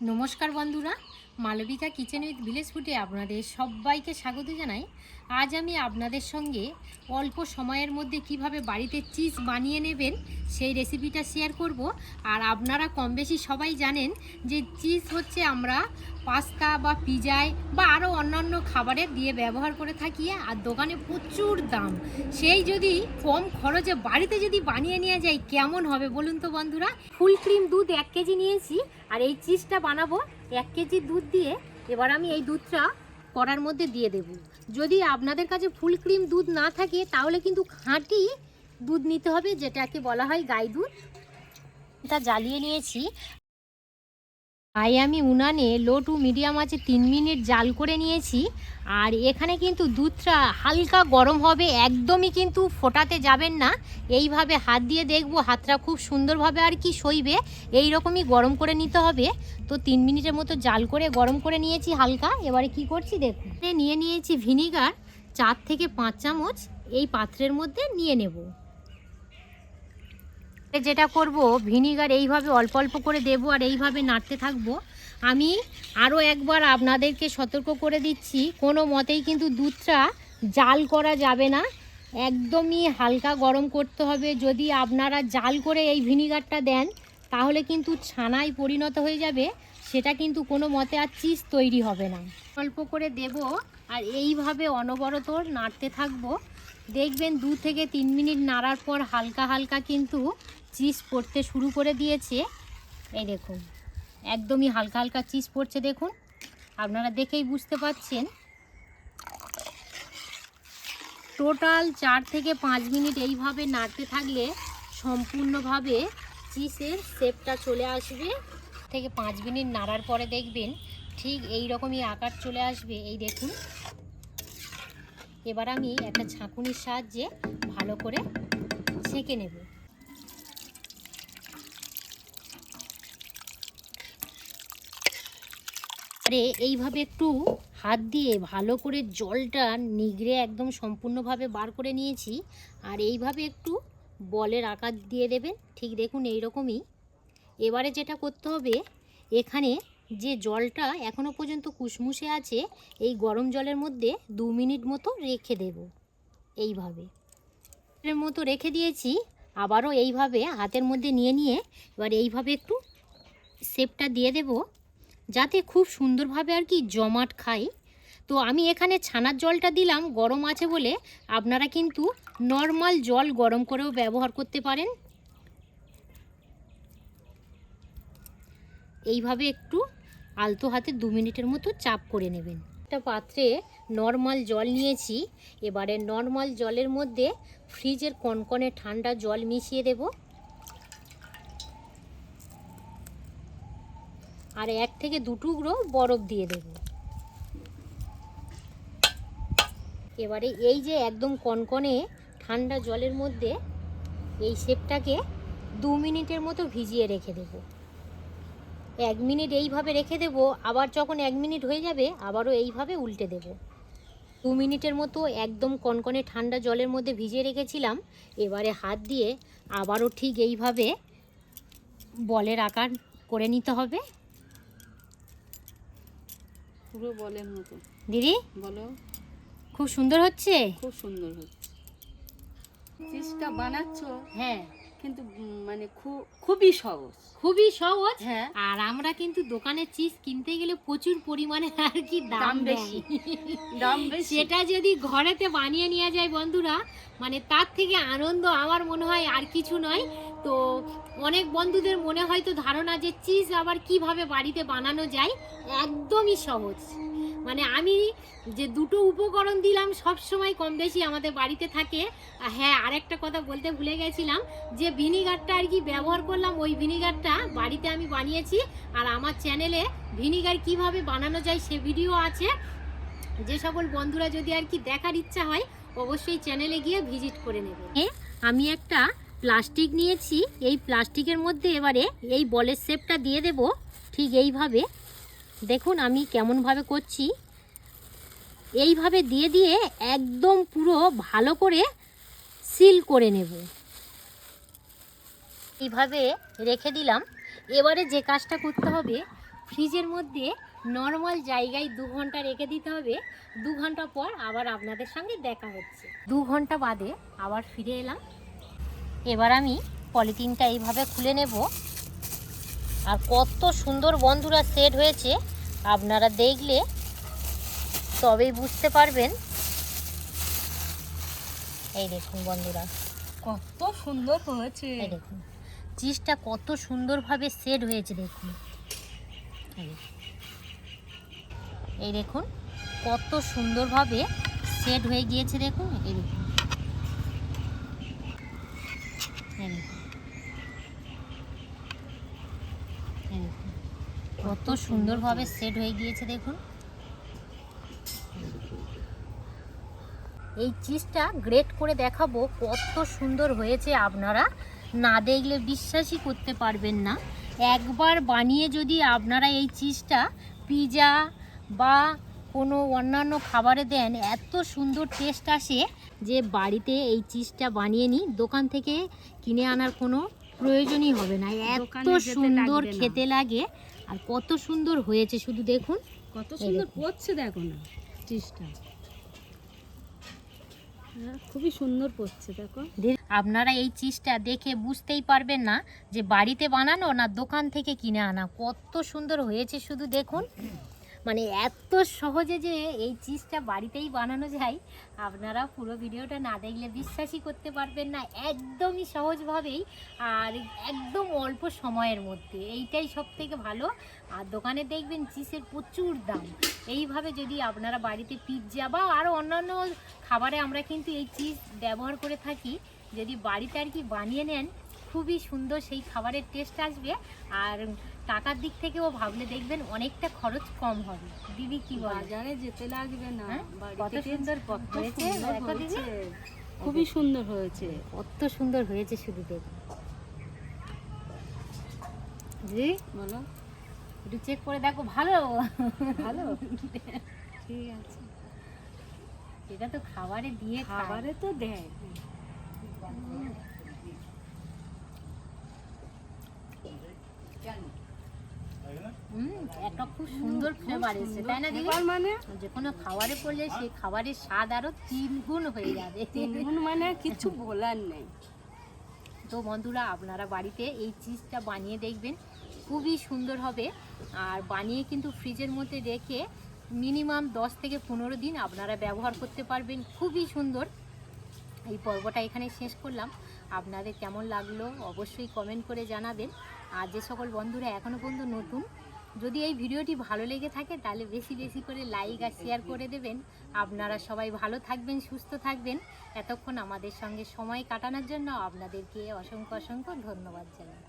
নমস্কার বন্ধুরা Malavika kitchen with village ফুডে আপনাদের সবাইকে স্বাগত জানাই। আজ আমি আপনাদের সঙ্গে অল্প সময়ের মধ্যে কীভাবে বাড়িতে চিজ বানিয়ে নেবেন সেই রেসিপিটা শেয়ার করব। আর আপনারা কম বেশি সবাই জানেন যে চিজ হচ্ছে আমরা পাস্তা বা পিজায় বা আরও অন্যান্য খাবারে দিয়ে ব্যবহার করে থাকি আর দোকানে প্রচুর দাম। সেই যদি কম খরচে বাড়িতে যদি বানিয়ে নিয়ে যাই কেমন হবে বলুন তো বন্ধুরা? ফুল ক্রিম দুধ এক কেজি নিয়েছি আর এই চিজটা বানাবো এক কেজি দুধ দিয়ে এবার আমি এই দুধটা কড়ার মধ্যে দিয়ে দেব। যদি আপনাদের কাছে ফুল ক্রিম দুধ না থাকে, তাহলে কিন্তু খাঁটি দুধ নিতে হবে, যেটাকে বলা হয় গাই দুধ। এটা জ্বালিয়ে নিয়েছি। তাই আমি উনানে লো টু মিডিয়াম আছে তিন মিনিট জাল করে নিয়েছি। আর এখানে কিন্তু দুধটা হালকা গরম হবে, একদমই কিন্তু ফোটাতে যাবেন না। এইভাবে হাত দিয়ে দেখব হাতটা খুব সুন্দরভাবে আর কি সইবে এই রকমই গরম করে নিতে হবে। তো তিন মিনিটের মতো জাল করে গরম করে নিয়েছি হালকা। এবারে কি করছি দেখুন। নিয়ে নিয়েছি ভিনিগার, চার থেকে পাঁচ চামচ, এই পাত্রের মধ্যে নিয়ে নেব। যেটা করব, ভিনিগার এইভাবে অল্প অল্প করে দেবো আর এইভাবে নাড়তে থাকব। আমি আরও একবার আপনাদেরকে সতর্ক করে দিচ্ছি, কোনো মতেই কিন্তু দুধটা জাল করা যাবে না। একদমই হালকা গরম করতে হবে। যদি আপনারা জাল করে এই ভিনিগারটা দেন, তাহলে কিন্তু ছানায় পরিণত হয়ে যাবে। সেটা কিন্তু কোনো মতে আর চিজ তৈরি হবে না। অল্প করে দেব আর এইভাবে অনবরত নাড়তে থাকব। দেখবেন দু থেকে তিন মিনিট নাড়ার পর হালকা হালকা কিন্তু চিজ পড়তে শুরু করে দিয়েছে। এই দেখুন, একদমই হালকা হালকা চিজ পড়ছে দেখুন। আপনারা দেখেই বুঝতে পাচ্ছেন। টোটাল চার থেকে পাঁচ মিনিট এইভাবে নাড়তে থাকলে সম্পূর্ণভাবে চিজের শেপটা চলে আসবে। থেকে পাঁচ মিনিট নাড়ার পরে দেখবেন ঠিক এই রকমই আকার চলে আসবে। এই দেখুন, এবার আমি একটা ছাঁকুনির সাহায্যে ভালো করে ছেঁকে নেব। আরে এইভাবে একটু হাত দিয়ে ভালো করে জলটা নিগড়ে একদম সম্পূর্ণভাবে বার করে নিয়েছি। আর এইভাবে একটু বলের আকার দিয়ে দেবেন। ঠিক দেখুন এই রকমই এবারে যেটা করতে হবে, এখানে যে জলটা এখনও পর্যন্ত কুসমুসে আছে, এই গরম জলের মধ্যে দু মিনিট মতো রেখে দেব। এইভাবে। এর মতো রেখে দিয়েছি। আবারও এইভাবে হাতের মধ্যে নিয়ে নিয়ে এবার এইভাবে একটু শেপটা দিয়ে দেব। যাতে খুব সুন্দরভাবে আর কি জমাট খাই। তো আমি এখানে ছানার জলটা দিলাম, গরম আছে বলে। আপনারা কিন্তু নর্মাল জল গরম করেও ব্যবহার করতে পারেন। এইভাবে একটু আলতো হাতে দু মিনিটের মতো চাপ করে নেবেন। একটা পাত্রে নর্মাল জল নিয়েছি। এবারে নর্মাল জলের মধ্যে ফ্রিজের কনকনে ঠান্ডা জল মিশিয়ে দেব। আর এক থেকে দু টুকরো বরফ দিয়ে দেব। এবারে এই যে একদম কনকনে ঠান্ডা জলের মধ্যে এই শেপটাকে দু মিনিটের মতো ভিজিয়ে রেখে দেবো। এক মিনিট এইভাবে রেখে দেব, আবার যখন এক মিনিট হয়ে যাবে আবারও এইভাবে উল্টে দেব। দু মিনিটের মতো একদম কনকনে ঠান্ডা জলের মধ্যে ভিজিয়ে রেখেছিলাম, এবারে হাত দিয়ে আবারও ঠিক এইভাবে বলের আকার করে নিতে হবে। পুরো বলের মতো। দিদি? বলো। খুব সুন্দর হচ্ছে? খুব সুন্দর হচ্ছে। চিজটা বানাচ্ছ হ্যাঁ। কিন্তু মানে খুবই সহজ। খুবই সহজ? হ্যাঁ। আর আমরা কিন্তু দোকানের চিজ কিনতে গেলে প্রচুর পরিমাণে আর কি দাম বেশি বেশি। দাম বেশি। সেটা যদি ঘরেতে বানিয়ে নেওয়া যায় বন্ধুরা মানে তার থেকে আনন্দ আমার মনে হয় আর কিছু নয়। তো অনেক বন্ধুদের মনে হয়তো ধারণা যে চিজ আবার কীভাবে বাড়িতে বানানো যায়, একদমই সহজ। মানে আমি যে দুটো উপকরণ দিলাম সব সময় কম বেশি আমাদের বাড়িতে থাকে হ্যাঁ আরেকটা কথা বলতে ভুলে গেছিলাম যে ভিনিগারটা আর কি ব্যবহার করলাম, ওই ভিনিগারটা বাড়িতে আমি বানিয়েছি, আর আমার চ্যানেলে ভিনিগার কীভাবে বানানো যায় সে ভিডিও আছে। যে সকল বন্ধুরা যদি আর কি দেখার ইচ্ছা হয়, অবশ্যই চ্যানেলে গিয়ে ভিজিট করে নেবে। আমি একটা প্লাস্টিক নিয়েছি, এই প্লাস্টিকের মধ্যে এবারে এই বলের শেপটা দিয়ে দেব ঠিক এইভাবে। দেখুন আমি কেমনভাবে করছি। এইভাবে দিয়ে দিয়ে একদম পুরো ভালো করে সিল করে নেব। এইভাবে রেখে দিলাম। এবারে যে কাজটা করতে হবে, ফ্রিজের মধ্যে নর্মাল জায়গায় দু ঘণ্টা রেখে দিতে হবে। দু ঘণ্টা পর আবার আপনাদের সঙ্গে দেখা হচ্ছে। দু ঘণ্টা বাদে আবার ফিরে এলাম। এবার আমি পলিথিনটা এইভাবে খুলে নেব। আর কত সুন্দর বন্ধুরা সেট হয়েছে আপনারা দেখলে তবেই বুঝতে পারবেন। এই দেখুন বন্ধুরা। কত সুন্দর হয়েছে। এই দেখুন। চিজটা কত সুন্দরভাবে সেট হয়েছে দেখুন। এই দেখুন কত সুন্দরভাবে সেট হয়ে গিয়েছে দেখুন। এই দেখুন এই দেখুন। এই দেখুন। কত সুন্দরভাবে সেট হয়ে গিয়েছে দেখুন। এই চিজটা গ্রেট করে দেখাবো কত সুন্দর হয়েছে আপনারা। না দেখলে বিশ্বাসই করতে পারবেন না। একবার বানিয়ে যদি আপনারা এই চিজটা পিজা বা কোনো অন্যান্য খাবারে দেন এত সুন্দর টেস্ট আসে যে বাড়িতে এই চিজটা বানিয়ে নিই দোকান থেকে কিনে আনার কোনো প্রয়োজনই হবে না। এত সুন্দর খেতে লাগে আর কত সুন্দর হয়েছে শুধু দেখুন। কত সুন্দর পড়ছে দেখো না চিজটা হ্যাঁ, খুবই সুন্দর পড়ছে দেখো। আপনারা এই চিজটা দেখে বুঝতেই পারবেন না যে বাড়িতে বানানো না দোকান থেকে কিনে আনা। কত সুন্দর হয়েছে শুধু দেখুন। মানে এত সহজে যে এই চিজটা বাড়িতেই বানানো যায়, আপনারা পুরো ভিডিওটা না দেখলে বিশ্বাসই করতে পারবেন না, একদমই সহজভাবেই আর একদম অল্প সময়ের মধ্যে। এইটাই সব থেকে ভালো। আর দোকানে দেখবেন চিজের প্রচুর দাম। এইভাবে যদি আপনারা বাড়িতে পিৎজা বা আরও অন্যান্য খাবারে আমরা কিন্তু এই চিজ ব্যবহার করে থাকি, যদি বাড়িতে আর কি বানিয়ে নেন খুবই সুন্দর সেই খাবারের টেস্ট আসবে। আর টাকার দিক থেকেও ভাবলে দেখবেন অনেকটা খরচ কম হবে। দিদি কি বাজারে যেতে লাগবে না। হ্যাঁ? কত সুন্দর হয়েছে। খুবই সুন্দর হয়েছে। কত সুন্দর হয়েছে শুধু দেখুন দিদি? বলো। একটু চেক করে দেখো ভালো? ভালো? ঠিক আছে। এটা তো খাবারে দিয়ে খাবারে তো দেয়। একটা খুব সুন্দর ফ্লেভার এসেছে তাই না দিদি? মানে? যে কোনো খাবারে পড়লে সেই খাবারের স্বাদ আরও তিন গুণ হয়ে যাবে। তিনগুণ মানে কিছু বলার নেই। তো বন্ধুরা আপনারা বাড়িতে এই চিজটা বানিয়ে দেখবেন খুবই সুন্দর হবে। আর বানিয়ে কিন্তু ফ্রিজের মধ্যে রেখে মিনিমাম দশ থেকে পনেরো দিন আপনারা ব্যবহার করতে পারবেন খুবই সুন্দর। এই পর্বটা এখানে শেষ করলাম। আপনাদের কেমন লাগল অবশ্যই কমেন্ট করে জানাবেন। আর যে সকল বন্ধুরা এখনও পর্যন্ত নতুন যদি এই ভিডিওটি ভালো লেগে থাকে, তাহলে বেশি বেশি করে লাইক আর শেয়ার করে দেবেন। আপনারা সবাই ভালো থাকবেন, সুস্থ থাকবেন। এতক্ষণ আমাদের সঙ্গে সময় কাটানোর জন্য আপনাদেরকে অসংখ্য অসংখ্য ধন্যবাদ জানাই।